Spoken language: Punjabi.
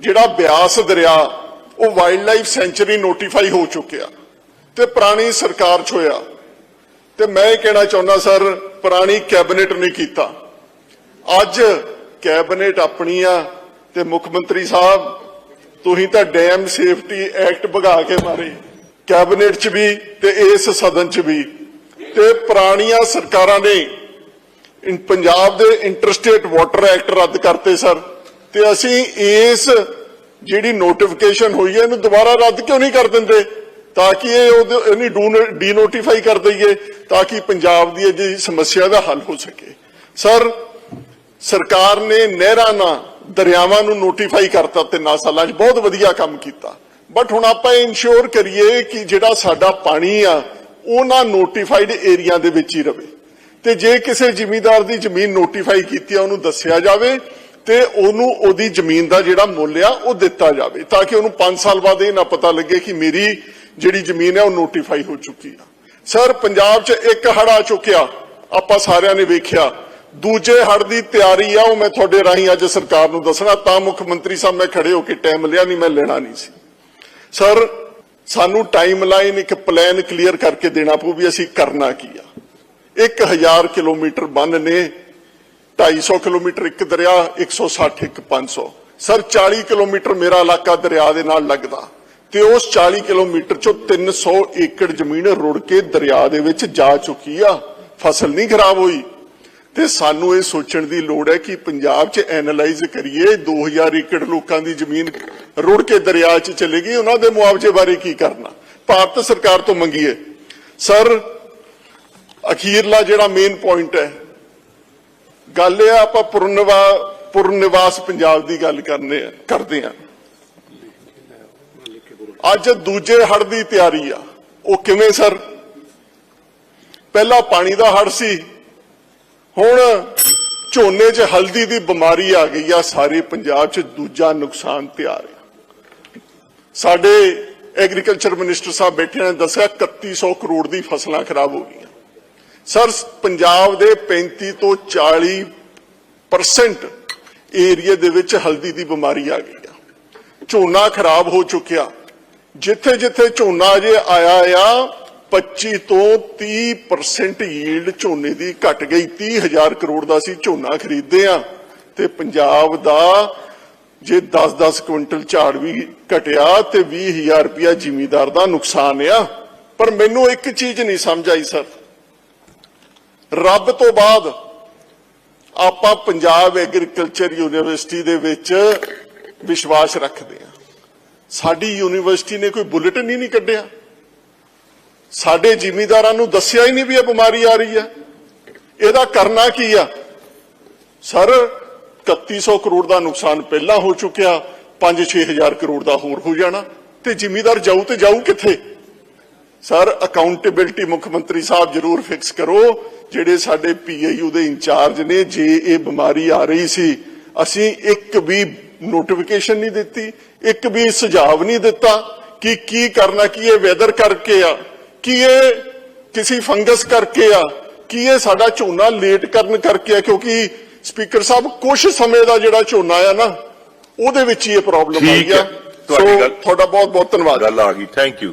ਜਿਹੜਾ ਬਿਆਸ ਦਰਿਆ, ਉਹ ਵਾਈਲਡ ਲਾਈਫ ਸੈਂਚੁਰੀ ਨੋਟੀਫਾਈ ਹੋ ਚੁੱਕਿਆ ਤੇ ਪੁਰਾਣੀ ਸਰਕਾਰ 'ਚ ਹੋਇਆ ਤੇ ਮੈਂ ਇਹ ਕਹਿਣਾ ਚਾਹੁੰਦਾ, ਸਰ, ਪੁਰਾਣੀ ਕੈਬਨਿਟ ਨੇ ਕੀਤਾ। ਅੱਜ ਕੈਬਨਿਟ ਆਪਣੀ ਆ ਤੇ ਮੁੱਖ ਮੰਤਰੀ ਸਾਹਿਬ, ਤੁਸੀਂ ਤਾਂ ਡੈਮ ਸੇਫਟੀ ਐਕਟ ਭਗਾ ਕੇ ਮਾਰੇ। ਕੈਬਨਿਟ 'ਚ ਵੀ ਤੇ ਇਸ ਸਦਨ 'ਚ ਵੀ। ਤੇ ਪੁਰਾਣੀਆਂ ਸਰਕਾਰਾਂ ਨੇ ਪੰਜਾਬ ਦੇ ਇੰਟਰਸਟੇਟ ਵਾਟਰ ਐਕਟ ਰੱਦ ਕਰਤੇ, ਸਰ। ਤੇ ਅਸੀਂ ਇਸ ਜਿਹੜੀ ਨੋਟੀਫਿਕੇਸ਼ਨ ਹੋਈ ਹੈ, ਇਹਨੂੰ ਦੁਬਾਰਾ ਰੱਦ ਕਿਉਂ ਨਹੀਂ ਕਰ ਦਿੰਦੇ? ਤਾਂ ਕਿ ਇਹ ਉਹਦੇ ਇਹਨੂੰ ਡੀਨੋਟੀਫਾਈ ਕਰ ਦਈਏ, ਤਾਂ ਕਿ ਪੰਜਾਬ ਦੀ ਇਹ ਜਿਹੜੀ ਸਮੱਸਿਆ ਦਾ ਹੱਲ ਹੋ ਸਕੇ। ਸਰ, ਸਰਕਾਰ ਨੇ ਨਹਿਰਾਂ ਨਾਲ ਦਰਿਆਵਾਂ ਨੂੰ ਨੋਟੀਫਾਈ ਕਰਤਾ ਤੇ ਤਿੰਨਾਂ ਸਾਲਾਂ 'ਚ। ਬਹੁਤ ਵਧੀਆ ਕੰਮ ਕੀਤਾ। ਬਟ ਹੁਣ ਆਪਾਂ ਇਨਸ਼ੋਰ ਕਰੀਏ ਕਿ ਜਿਹੜਾ ਸਾਡਾ ਪਾਣੀ ਆ, ਉਹ ਨਾ ਨੋਟੀਫਾਈਡ ਏਰੀਆ ਦੇ ਵਿੱਚ ਹੀ ਰਵੇ। ਤੇ ਜੇ ਕਿਸੇ ਜ਼ਿਮੀਂਦਾਰ ਦੀ ਜ਼ਮੀਨ ਨੋਟੀਫਾਈ ਕੀਤੀ ਆ, ਉਹਨੂੰ ਦੱਸਿਆ ਜਾਵੇ ਤੇ ਉਹਨੂੰ ਉਹਦੀ ਜ਼ਮੀਨ ਦਾ ਜਿਹੜਾ ਮੁੱਲ ਆ, ਉਹ ਦਿੱਤਾ ਜਾਵੇ ਤਾਂ ਕਿ ਉਹਨੂੰ 5 ਸਾਲ ਬਾਅਦ ਇਹ ਨਾ ਪਤਾ ਲੱਗੇ ਕਿ ਮੇਰੀ ਜਿਹੜੀ ਜ਼ਮੀਨ ਹੈ ਉਹ ਨੋਟੀਫਾਈ ਹੋ ਚੁੱਕੀ ਆ। ਸਰ ਪੰਜਾਬ 'ਚ ਇੱਕ ਹੜ ਆ ਚੁੱਕਿਆ, ਆਪਾਂ ਸਾਰਿਆਂ ਨੇ ਵੇਖਿਆ। ਦੂਜੇ ਹੜ ਦੀ ਤਿਆਰੀ ਆ, ਉਹ ਮੈਂ ਤੁਹਾਡੇ ਰਾਹੀਂ ਅੱਜ ਸਰਕਾਰ ਨੂੰ ਦੱਸਣਾ, ਤਾਂ ਮੁੱਖ ਮੰਤਰੀ ਸਾਹਿਬ ਮੈਂ ਖੜੇ ਹੋ ਕੇ ਟਾਈਮ ਲਿਆ ਨਹੀਂ ਮੈਂ ਲੈਣਾ ਨਹੀਂ ਸੀ। ਸਰ ਸਾਨੂੰ ਟਾਈਮ ਲਾਈਨ ਇੱਕ ਪਲਾਨ ਕਲੀਅਰ ਕਰਕੇ ਦੇਣਾ ਪਊ ਵੀ ਅਸੀਂ ਕਰਨਾ ਕੀ ਆ। 1000 ਕਿਲੋਮੀਟਰ ਬੰਨ ਨੇ 250 ਕਿਲੋਮੀਟਰ ਇੱਕ ਦਰਿਆ 160 ਇੱਕ 500 ਸਰ 40 ਕਿਲੋਮੀਟਰ ਮੇਰਾ ਇਲਾਕਾ ਦਰਿਆ ਦੇ ਨਾਲ ਲੱਗਦਾ। ਤੇ ਉਸ 40 ਕਿਲੋਮੀਟਰ ਚੋਂ 300 ਏਕੜ ਜ਼ਮੀਨ ਰੁੜ ਕੇ ਦਰਿਆ ਦੇ ਵਿੱਚ ਜਾ ਚੁੱਕੀ ਆ। ਫਸਲ ਨਹੀਂ ਖਰਾਬ ਹੋਈ। ਤੇ ਸਾਨੂੰ ਇਹ ਸੋਚਣ ਦੀ ਲੋੜ ਹੈ ਕਿ ਪੰਜਾਬ 'ਚ ਐਨਾਲਾਈਜ਼ ਕਰੀਏ 2000 ਏਕੜ ਲੋਕਾਂ ਦੀ ਜ਼ਮੀਨ ਰੁੜ ਕੇ ਦਰਿਆ 'ਚ ਚਲੇ ਗਈ, ਉਹਨਾਂ ਦੇ ਮੁਆਵਜ਼ੇ ਬਾਰੇ ਕੀ ਕਰਨਾ? ਭਾਰਤ ਸਰਕਾਰ ਤੋਂ ਮੰਗੀਏ। ਸਰ, ਅਖੀਰਲਾ ਜਿਹੜਾ ਮੇਨ ਪੁਆਇੰਟ ਹੈ ਗੱਲ ਇਹ ਆਪਾਂ ਪੁਰਨਵਾ, ਪੁਰਨਿਵਾਸ ਪੰਜਾਬ ਦੀ ਗੱਲ ਕਰਨੇ ਆ, ਕਰਦੇ ਆ। ਅੱਜ ਦੂਜੇ ਹੜ ਦੀ ਤਿਆਰੀ ਆ। ਉਹ ਕਿਵੇਂ ਸਰ? ਪਹਿਲਾ ਪਾਣੀ ਦਾ ਹੜ ਸੀ, ਹੁਣ ਝੋਨੇ 'ਚ ਹਲਦੀ ਦੀ ਬਿਮਾਰੀ ਆ ਗਈ ਆ, ਸਾਰੇ ਪੰਜਾਬ 'ਚ ਦੂਜਾ ਨੁਕਸਾਨ ਤਿਆਰ ਆ। ਸਾਡੇ ਐਗਰੀਕਲਚਰ ਮਿਨਿਸਟਰ ਸਾਹਿਬ ਬੈਠੇ ਨੇ, ਦੱਸਿਆ 3100 ਕਰੋੜ ਦੀ ਫਸਲਾਂ ਖਰਾਬ ਹੋ ਗਈਆਂ। ਸਰ, ਪੰਜਾਬ ਦੇ 35 ਤੋਂ 40 ਪਰਸੈਂਟ ਏਰੀਆ ਦੇ ਵਿੱਚ ਹਲਦੀ ਦੀ ਬਿਮਾਰੀ ਆ ਗਈ ਆ। ਝੋਨਾ ਖਰਾਬ ਹੋ ਚੁੱਕਿਆ। ਜਿੱਥੇ ਜਿੱਥੇ ਝੋਨਾ ਅਜੇ ਆਇਆ ਆ 25 ਤੋਂ 30% ਯੀਲਡ ਝੋਨੇ ਦੀ ਘਟ ਗਈ। 30000 ਕਰੋੜ ਦਾ ਸੀ ਝੋਨਾ ਖਰੀਦਦੇ ਆ ਤੇ ਪੰਜਾਬ ਦਾ ਜੇ 10-10 ਕੁਇੰਟਲ ਝਾੜ ਵੀ ਘਟਿਆ ਤੇ 20000 ਰੁਪਇਆ ਜ਼ਿਮੀਦਾਰ ਦਾ ਨੁਕਸਾਨ ਆ। ਪਰ ਮੈਨੂੰ ਇੱਕ ਚੀਜ਼ ਨਹੀਂ ਸਮਝ ਆਈ, ਸਰ। ਰੱਬ ਤੋਂ ਬਾਅਦ ਆਪਾਂ ਪੰਜਾਬ ਐਗਰੀਕਲਚਰ ਯੂਨੀਵਰਸਿਟੀ ਦੇ ਵਿੱਚ ਵਿਸ਼ਵਾਸ ਰੱਖਦੇ ਹਾਂ। ਸਾਡੀ ਯੂਨੀਵਰਸਿਟੀ ਨੇ ਕੋਈ ਬੁਲੇਟਿਨ ਹੀ ਨਹੀਂ ਕੱਢਿਆ। ਸਾਡੇ ਜ਼ਿਮੀਂਦਾਰਾਂ ਨੂੰ ਦੱਸਿਆ ਹੀ ਨਹੀਂ ਵੀ ਇਹ ਬਿਮਾਰੀ ਆ ਰਹੀ ਹੈ। ਇਹਦਾ ਕਰਨਾ ਕੀ ਆ? ਸਰ 3100 ਕਰੋੜ ਦਾ ਨੁਕਸਾਨ ਪਹਿਲਾਂ ਹੋ ਚੁੱਕਿਆ 5-6000 ਕਰੋੜ ਦਾ ਹੋਰ ਹੋ ਜਾਣਾ ਤੇ ਜ਼ਿਮੀਂਦਾਰ ਜਾਊ ਤੇ ਜਾਊ ਕਿੱਥੇ? ਸਰ ਅਕਾਊਂਟੇਬਿਲਟੀ ਮੁੱਖ ਮੰਤਰੀ ਸਾਹਿਬ ਜਰੂਰ ਫਿਕਸ ਕਰੋ। ਜਿਹੜੇ ਸਾਡੇ ਪੀਏਯੂ ਦੇ ਇੰਚਾਰਜ ਨੇ ਜੇ ਇਹ ਬਿਮਾਰੀ ਆ ਰਹੀ ਸੀ ਅਸੀਂ ਇੱਕ ਵੀ ਨੋਟੀਫਿਕੇਸ਼ਨ ਨਹੀਂ ਦਿੱਤੀ ਇੱਕ ਵੀ ਸੁਝਾਅ ਨਹੀਂ ਦਿੱਤਾ ਕਿ ਕੀ ਕਰਨਾ ਕੀ ਇਹ ਵੈਦਰ ਕਰਕੇ ਆ ਕੀ ਇਹ ਕਿਸੇ ਫੰਗਸ ਕਰਕੇ ਆ ਕੀ ਇਹ ਸਾਡਾ ਝੋਨਾ ਲੇਟ ਕਰਨ ਕਰਕੇ ਆ ਕਿਉਂਕਿ ਸਪੀਕਰ ਸਾਹਿਬ ਕੁਝ ਸਮੇਂ ਦਾ ਜਿਹੜਾ ਝੋਨਾ ਆ ਨਾ ਉਹਦੇ ਵਿੱਚ ਹੀ ਇਹ ਪ੍ਰੋਬਲਮ ਆ ਤੁਹਾਡੀ ਗੱਲ- ਤੁਹਾਡਾ ਬਹੁਤ ਬਹੁਤ ਧੰਨਵਾਦ। ਗੱਲ ਆ ਗਈ ਥੈਂਕ ਯੂ